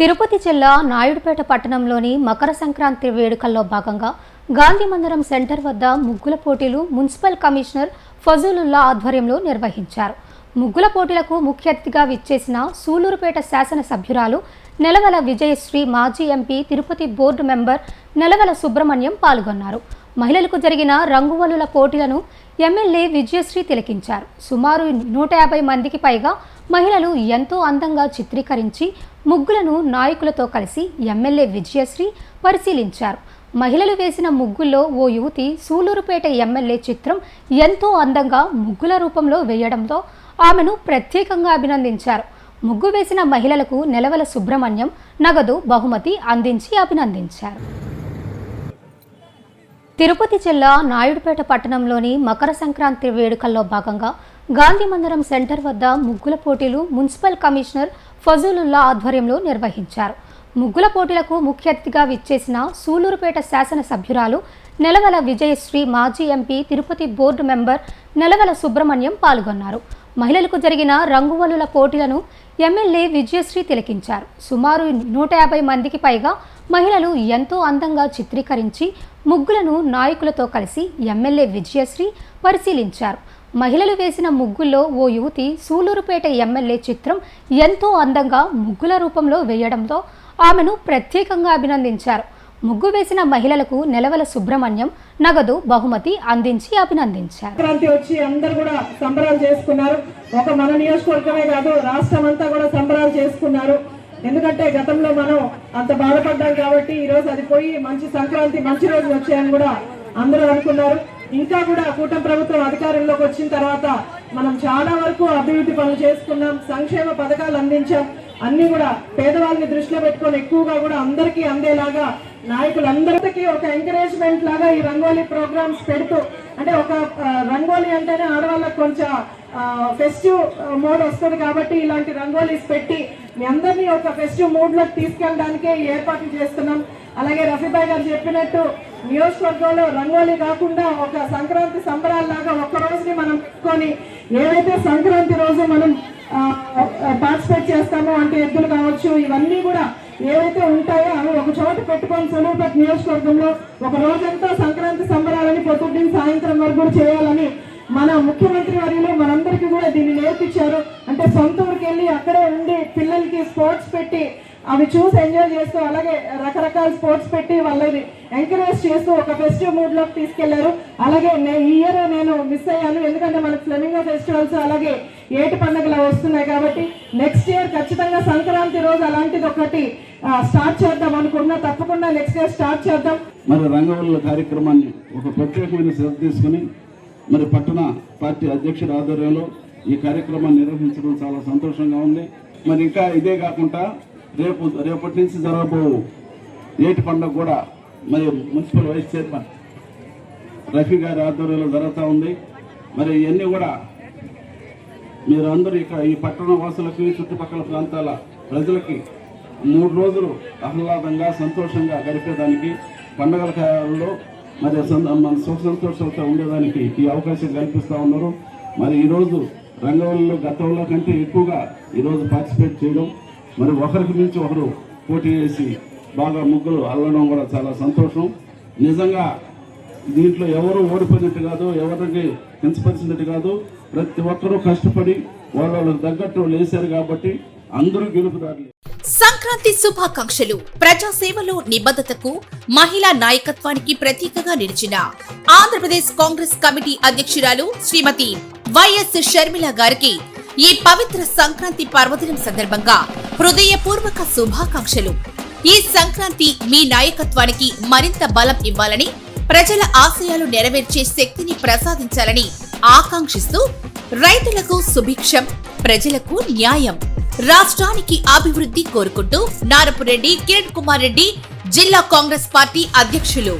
తిరుపతి జిల్లా నాయుడుపేట పట్టణంలోని మకర సంక్రాంతి వేడుకల్లో భాగంగా గాంధీ మందిరం సెంటర్ వద్ద ముగ్గుల పోటీలు మున్సిపల్ కమిషనర్ ఫజులుల్లా ఆధ్వర్యంలో నిర్వహించారు. ముగ్గుల పోటీలకు ముఖ్య అతిథిగా విచ్చేసిన సూలూరుపేట శాసనసభ్యురాలు నెలవల విజయశ్రీ మాజీ MP Tirupati board member Nelavala Subrahmanyam పాల్గొన్నారు. మహిళలకు జరిగిన రంగువలుల పోటీలను ఎమ్మెల్యే విజయశ్రీ తిలకించారు. సుమారు నూట యాభై మందికి పైగా మహిళలు ఎంతో అందంగా చిత్రీకరించి ముగ్గులను నాయకులతో కలిసి ఎమ్మెల్యే విజయశ్రీ పరిశీలించారు. మహిళలు వేసిన ముగ్గుల్లో ఓ యువతి సూలూరుపేట ఎమ్మెల్యే చిత్రం ఎంతో అందంగా ముగ్గుల రూపంలో వేయడంతో ఆమెను ప్రత్యేకంగా అభినందించారు. ముగ్గు వేసిన మహిళలకు నెలవల సుబ్రహ్మణ్యం నగదు బహుమతి అందించి అభినందించారు. తిరుపతి జిల్లా నాయుడుపేట పట్టణంలోని మకర సంక్రాంతి వేడుకల్లో భాగంగా గాంధీ మందిరం సెంటర్ వద్ద ముగ్గుల పోటీలు మున్సిపల్ కమిషనర్ ఫజులుల్లా ఆధ్వర్యంలో నిర్వహించారు. ముగ్గుల పోటీలకు ముఖ్య అతిథిగా విచ్చేసిన సూలూరుపేట శాసనసభ్యురాలు నెలవల విజయశ్రీ మాజీ MP Tirupati board member Nelavala Subrahmanyam పాల్గొన్నారు. మహిళలకు జరిగిన రంగువలుల పోటీలను ఎమ్మెల్యే విజయశ్రీ తిలకించారు. సుమారు నూట యాభై మందికి పైగా మహిళలు ఎంతో అందంగా చిత్రీకరించి ముగ్గులను నాయకులతో కలిసి ఎమ్మెల్యే విజయశ్రీ పరిశీలించారు. మహిళలు వేసిన ముగ్గుల్లో ఓ యువతి సూలూరుపేట ఎమ్మెల్యే చిత్రం ఎంతో అందంగా ముగ్గుల రూపంలో వేయడంతో ఆమెను ప్రత్యేకంగా అభినందించారు. ముగ్గు వేసిన మహిళలకు నెలవల సుబ్రహ్మణ్యం నగదు బహుమతి అందించి అభినందించారు. సంక్రాంతి వచ్చి అందరు కూడా సంబరాలు చేసుకున్నారు. ఒక మన నియోజకవర్గమే కాదు రాష్ట్రం అంతా కూడా సంబరాలు చేసుకున్నారు. ఎందుకంటే గతంలో మనం అంత బాధపడ్డాం కాబట్టి ఈ రోజు అది పోయి మంచి సంక్రాంతి మంచి రోజు వచ్చాయని కూడా అందరూ అనుకున్నారు. ఇంకా కూడా కూటమి ప్రభుత్వం అధికారంలోకి వచ్చిన తర్వాత మనం చాలా వరకు అభివృద్ధి పనులు చేసుకున్నాం సంక్షేమ పథకాలు అందించాం. అన్ని కూడా పేదవాళ్ళని దృష్టిలో పెట్టుకొని ఎక్కువగా కూడా అందరికీ అందేలాగా నాయకులందరికీ ఒక ఎంకరేజ్మెంట్ లాగా ఈ రంగోలీ ప్రోగ్రామ్స్ పెడుతూ అంటే ఒక రంగోలీ అంటేనే ఆడవాళ్ళకి కొంచెం ఫెస్టివ్ మోడ్ వస్తుంది కాబట్టి ఇలాంటి రంగోలీస్ పెట్టి మీ అందరినీ ఒక ఫెస్టివ్ మూడ్లోకి తీసుకెళ్ళడానికే ఏర్పాటు ఏర్పాట్లు చేస్తున్నాం. అలాగే రఫీబాయ్ గారు చెప్పినట్టు నియోజకవర్గంలో రంగోలీ కాకుండా ఒక సంక్రాంతి సంబరాల్లాగా ఒక్క రోజుని మనం పెట్టుకొని ఏవైతే సంక్రాంతి రోజు మనం పార్టిసిపేట్ చేస్తామో అంటే ఎద్దులు కావచ్చు ఇవన్నీ కూడా ఏవైతే ఉంటాయో అవి ఒక చోట పెట్టుకొని సులువుపేట నియోజకవర్గంలో ఒక రోజంతా సంక్రాంతి సంబరాలని పొద్దున్న సాయంత్రం వరకు కూడా చేయాలని మన ముఖ్యమంత్రి వర్యులు మనందరికీ కూడా దీన్ని నేర్పించారు. అంటే సొంత ఊరికి వెళ్ళి అక్కడే ఉండి పిల్లలకి స్పోర్ట్స్ పెట్టి అవి చూసి ఎంజాయ్ చేస్తూ అలాగే రకరకాల స్పోర్ట్స్ పెట్టి వాళ్ళని ఎంకరేజ్ చేస్తూ ఒక ఫెస్టివ్ మూడ్లోకి తీసుకెళ్ళారు. అలాగే నే- ఈ ఇయర్ నేను మిస్ అయ్యాను. ఎందుకంటే మనకు ఫ్లెమింగో ఫెస్టివల్స్ అలాగే ఏటి పండుగలు వస్తున్నాయి కాబట్టి నెక్స్ట్ ఇయర్ ఖచ్చితంగా సంక్రాంతి రోజు అలాంటిది ఒకటి స్టార్ట్ చేద్దాం అనుకున్నా తప్పకుండా నెక్స్ట్ ఇయర్ స్టార్ట్ చేద్దాం. మరి రంగవల్ల కార్యక్రమాన్ని ఒక ప్రత్యేకమైన శ్రద్ధ తీసుకుని మరి పట్టణ పార్టీ అధ్యక్షుడి ఆధ్వర్యంలో ఈ కార్యక్రమాన్ని నిర్వహించడం చాలా సంతోషంగా ఉంది. మరి ఇంకా ఇదే కాకుండా రేపు రేపటి నుంచి జరగబో ఏటి పండుగ కూడా మరి మున్సిపల్ వైస్ చైర్మన్ రఫీ గారి ఆధ్వర్యంలో జరుగుతూ ఉంది. మరి ఇవన్నీ కూడా మీరు అందరూ ఇక ఈ పట్టణ వాసులకి చుట్టుపక్కల ప్రాంతాల ప్రజలకి మూడు రోజులు ఆహ్లాదంగా సంతోషంగా గడిపేదానికి పండుగల కాలంలో మరి మన సుఖ సంతోషాలతో ఉండేదానికి ఈ అవకాశం కల్పిస్తూ ఉన్నారు. మరి ఈరోజు రంగవల్లిలో గతంలో కంటే ఎక్కువగా ఈరోజు పార్టిసిపేట్ చేయడం మరి ఒకరికి మించి ఒకరు పోటీ చేసి బాగా ముగ్గులు అల్లడం కూడా చాలా సంతోషం. నిజంగా దీంట్లో ఎవరు ఓడిపోయినట్టు కాదు ఎవరికి కించపరిచినట్టు కాదు ప్రతి ఒక్కరూ కష్టపడి వాళ్ళ వాళ్ళకి తగ్గట్టు లేశారు కాబట్టి అందరూ గెలుపుదారులే సంక్రాంతి శుభాకాంక్షలు. ప్రజాసేవలో నిబద్ధతకు మహిళా నాయకత్వానికి ప్రతీకగా నిలిచిన ఆంధ్రప్రదేశ్ కాంగ్రెస్ కమిటీ అధ్యక్షురాలు శ్రీమతి వైఎస్ షర్మిల గారికి ఈ పవిత్ర సంక్రాంతి పర్వదినం సందర్భంగా హృదయపూర్వక శుభాకాంక్షలు. ఈ సంక్రాంతి మీ నాయకత్వానికి మరింత బలం ఇవ్వాలని ప్రజల ఆశయాలు నెరవేర్చే శక్తిని ప్రసాదించాలని ఆకాంక్షిస్తూ రైతులకు సుభిక్షం ప్రజలకు న్యాయం. రాష్ట్రానికి అభివృద్ధి కోరుకుంటూ నారపురెడ్డి కిరణ్ కుమార్ రెడ్డి జిల్లా కాంగ్రెస్ పార్టీ అధ్యక్షులు.